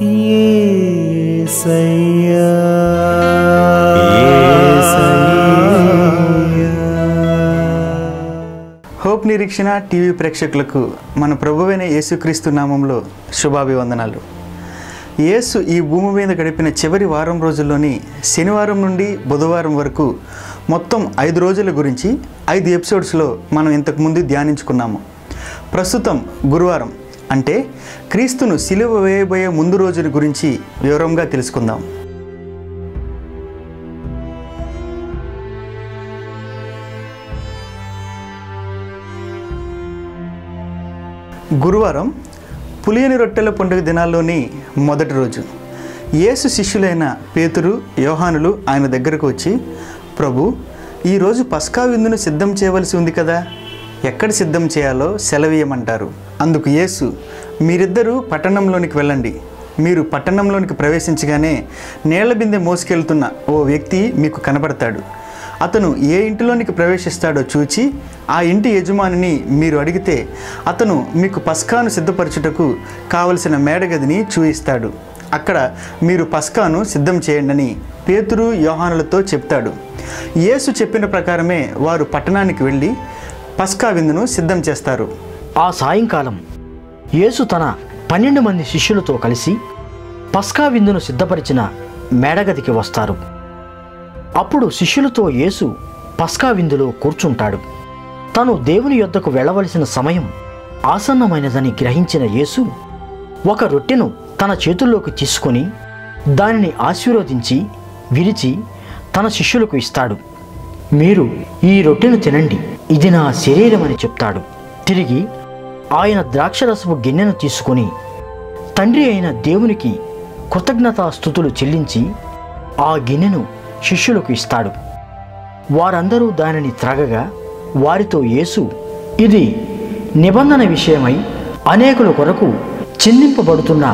Hope నిరీక్షణ TV ప్రేక్షకులకు మన ప్రభువైన యేసుక్రీస్తు నామంలో శుభాభివందనాలు. యేసు ఈ భూమి మీద గడిపిన చివరి వారం రోజుల్లోని శనివారం నుండి బుధవారం వరకు మొత్తం ఐదు రోజుల గురించి ఐదు ఎపిసోడ్స్లో మనం ఇంతకుముందు ధ్యానించుకున్నాము. ప్రస్తుతం గురువారం అంటే క్రీస్తును సిలువ వేయబోయే ముందు రోజుల గురించి వివరంగా తెలుసుకుందాం. గురువారం పులియని రొట్టెల పండుగ దినాల్లోని మొదటి రోజు. యేసు శిష్యులైన పేతురు యోహానులు ఆయన దగ్గరకు వచ్చి ప్రభు ఈరోజు పస్కా విందును సిద్ధం చేయవలసి ఉంది కదా? ఎక్కడ సిద్ధం చేయాలో సెలవీయమంటారు. అందుకు యేసు మీరిద్దరూ పట్టణంలోనికి వెళ్ళండి. మీరు పట్టణంలోనికి ప్రవేశించగానే నీళ్ళ బిందె మోసుకెళ్తున్న ఓ వ్యక్తి మీకు కనబడతాడు. అతను ఏ ఇంటిలోనికి ప్రవేశిస్తాడో చూచి ఆ ఇంటి యజమానిని మీరు అడిగితే అతను మీకు పస్కాను సిద్ధపరచుటకు కావలసిన మేడగదిని చూయిస్తాడు. అక్కడ మీరు పస్కాను సిద్ధం చేయండి పేతురు యోహానులతో చెప్తాడు. యేసు చెప్పిన ప్రకారమే వారు పట్టణానికి వెళ్ళి పస్కా విందును సిద్ధం చేస్తారు. ఆ సాయంకాలం యేసు తన పన్నెండు మంది శిష్యులతో కలిసి పస్కా విందును సిద్ధపరిచిన మేడగదికి వస్తారు. అప్పుడు శిష్యులతో యేసు పస్కా విందులో కూర్చుంటాడు. తను దేవుని యొద్దకు వెళ్ళవలసిన సమయం ఆసన్నమైనదని గ్రహించిన యేసు ఒక రొట్టెను తన చేతుల్లోకి తీసుకొని దానిని ఆశీర్వదించి విరిచి తన శిష్యులకు ఇస్తాడు. మీరు ఈ రొట్టెను తినండి. ఇది నా శరీరం అని చెప్తాడు. తిరిగి ఆయన ద్రాక్షరసపు గిన్నెను తీసుకొని తండ్రి అయిన దేవునికి కృతజ్ఞతాస్థుతులు చెల్లించి ఆ గిన్నెను శిష్యులకు ఇస్తాడు. వారందరూ దానిని త్రాగగా వారితో యేసు ఇది నిబంధన విషయమై అనేకుల కొరకు చిందింపబడుతున్న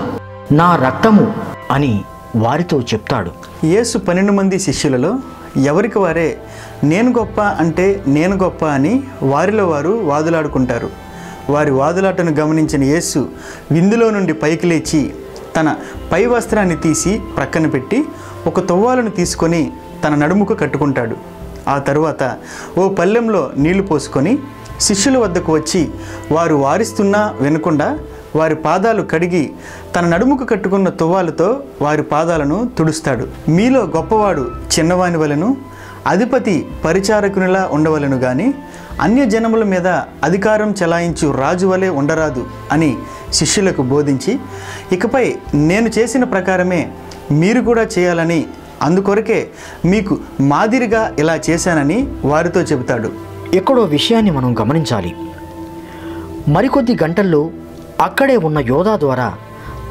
నా రక్తము అని వారితో చెప్తాడు. యేసు పన్నెండు మంది శిష్యులలో ఎవరికి వారే? నేను గొప్ప అంటే నేను గొప్ప అని వారిలో వారు వాదులాడుకుంటారు. వారి వాదులాటను గమనించిన యేసు విందులో నుండి పైకి లేచి తన పై వస్త్రాన్ని తీసి ప్రక్కన పెట్టి ఒక తువ్వాలను తీసుకొని తన నడుముకు కట్టుకుంటాడు. ఆ తరువాత ఓ పల్లెంలో నీళ్ళు పోసుకొని శిష్యుల వద్దకు వచ్చి వారు వారిస్తున్నా వినకుండా వారి పాదాలు కడిగి తన నడుముకు కట్టుకున్న తువ్వాలతో వారి పాదాలను తుడుస్తాడు. మీలో గొప్పవాడు చిన్నవాని వలెను అధిపతి పరిచారకునిలా ఉండవలను గాని అన్య జనముల మీద అధికారం చెలాయించు రాజు వలె ఉండరాదు అని శిష్యులకు బోధించి ఇకపై నేను చేసిన ప్రకారమే మీరు కూడా చేయాలని అందుకొరకే మీకు మాదిరిగా ఇలా చేశానని వారితో చెబుతాడు. ఎక్కడో విషయాన్ని మనం గమనించాలి. మరికొద్ది గంటల్లో అక్కడే ఉన్న యోధా ద్వారా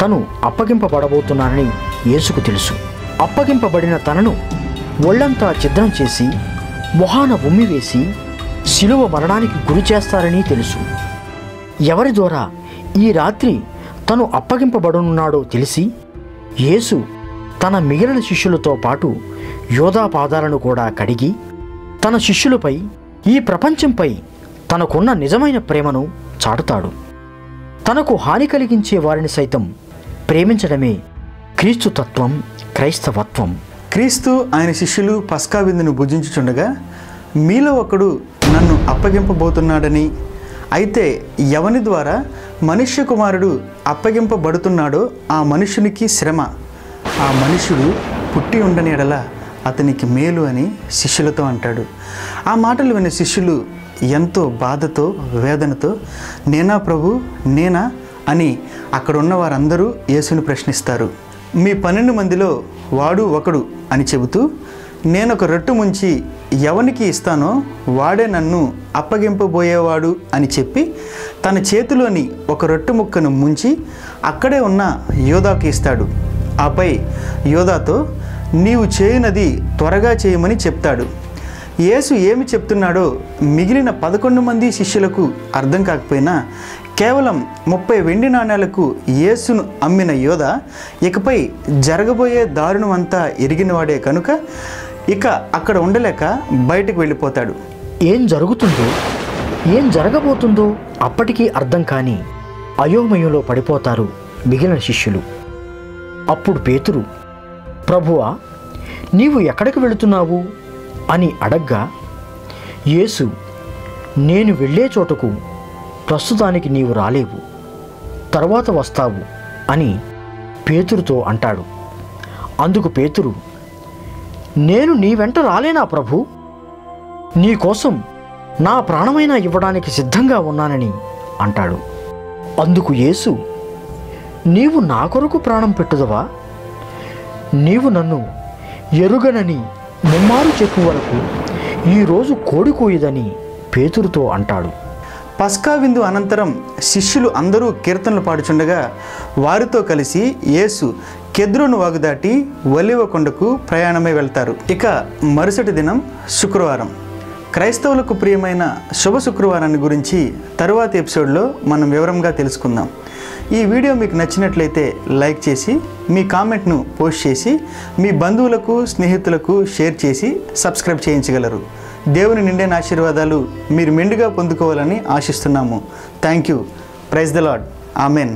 తను అప్పగింపబడబోతున్నానని యేసుకు తెలుసు. అప్పగింపబడిన తనను ఒళ్ళంతా ఛిద్రం చేసి మొహాన ఉమ్మివేసి శిలువ మరణానికి గురి చేస్తారని తెలుసు. ఎవరి ద్వారా ఈ రాత్రి తను అప్పగింపబడనున్నాడో తెలిసి యేసు తన మిగిలిన శిష్యులతో పాటు యోధా పాదాలను కూడా కడిగి తన శిష్యులపై ఈ ప్రపంచంపై తనకున్న నిజమైన ప్రేమను చాటుతాడు. తనకు హాని కలిగించే వారిని సైతం ప్రేమించడమే క్రీస్తు తత్వం క్రైస్తవత్వం. క్రీస్తు ఆయన శిష్యులు పస్కా విందును భుజించుచుండగా మీలో ఒకడు నన్ను అప్పగింపబోతున్నాడని అయితే ఎవని ద్వారా మనుష్య కుమారుడు అప్పగింపబడుతున్నాడో ఆ మనుషునికి శ్రమ. ఆ మనుషుడు పుట్టి ఉండని ఎడల అతనికి మేలు అని శిష్యులతో అంటాడు. ఆ మాటలు విన్న శిష్యులు ఎంతో బాధతో వేదనతో నేనా ప్రభు? నేనా? అని అక్కడ ఉన్న వారందరూ యేసుని ప్రశ్నిస్తారు. మీ పన్నెండు మందిలో వాడు ఒకడు అని చెబుతూ నేను ఒక రొట్టు ముంచి ఎవనికి ఇస్తానో వాడే నన్ను అప్పగింపబోయేవాడు అని చెప్పి తన చేతిలోని ఒక రొట్టె ముక్కను ముంచి అక్కడే ఉన్న యోధాకి ఇస్తాడు. ఆపై యోధాతో నీవు చేయనది త్వరగా చేయమని చెప్తాడు. యేసు ఏమి చెప్తున్నాడో మిగిలిన పదకొండు మంది శిష్యులకు అర్థం కాకపోయినా కేవలం ముప్పై వెండి నాణ్యాలకు యేసును అమ్మిన యోధ ఇకపై జరగబోయే దారుణం అంతా ఎరిగినవాడే కనుక ఇక అక్కడ ఉండలేక బయటకు వెళ్ళిపోతాడు. ఏం జరుగుతుందో ఏం జరగబోతుందో అప్పటికీ అర్థం కాని అయోమయంలో పడిపోతారు మిగిలిన శిష్యులు. అప్పుడు పేతురు ప్రభువా నీవు ఎక్కడికి వెళుతున్నావు? అని అడగ్గా యేసు నేను వెళ్ళే చోటకు ప్రస్తుతానికి నీవు రాలేవు. తర్వాత వస్తావు అని పేతురుతో అంటాడు. అందుకు పేతురు నేను నీ వెంట రాలేనా ప్రభు? నీకోసం నా ప్రాణమైనా ఇవ్వడానికి సిద్ధంగా ఉన్నానని అంటాడు. అందుకు యేసు నీవు నా కొరకు ప్రాణం పెట్టుదవా? నీవు నన్ను ఎరుగనని ముమ్మారు చెప్పు వరకు ఈరోజు కోడి కోయదని పేతురుతో అంటాడు. పస్కా విందు అనంతరం శిష్యులు అందరూ కీర్తనలు పాడుచుండగా వారితో కలిసి యేసు కెద్రోను వాగు దాటి ఒలివ కొండకు ప్రయాణమై వెళ్తారు. ఇక మరుసటి దినం శుక్రవారం. క్రైస్తవులకు ప్రియమైన శుభ శుక్రవారాన్ని గురించి తరువాత ఎపిసోడ్లో మనం వివరంగా తెలుసుకుందాం. ఈ వీడియో మీకు నచ్చినట్లయితే లైక్ చేసి మీ కామెంట్ను పోస్ట్ చేసి మీ బంధువులకు స్నేహితులకు షేర్ చేసి సబ్స్క్రైబ్ చేయించగలరు. దేవుని నిండైన ఆశీర్వాదాలు మీరు మెండుగా పొందుకోవాలని ఆశిస్తున్నాము. Thank you praise the Lord amen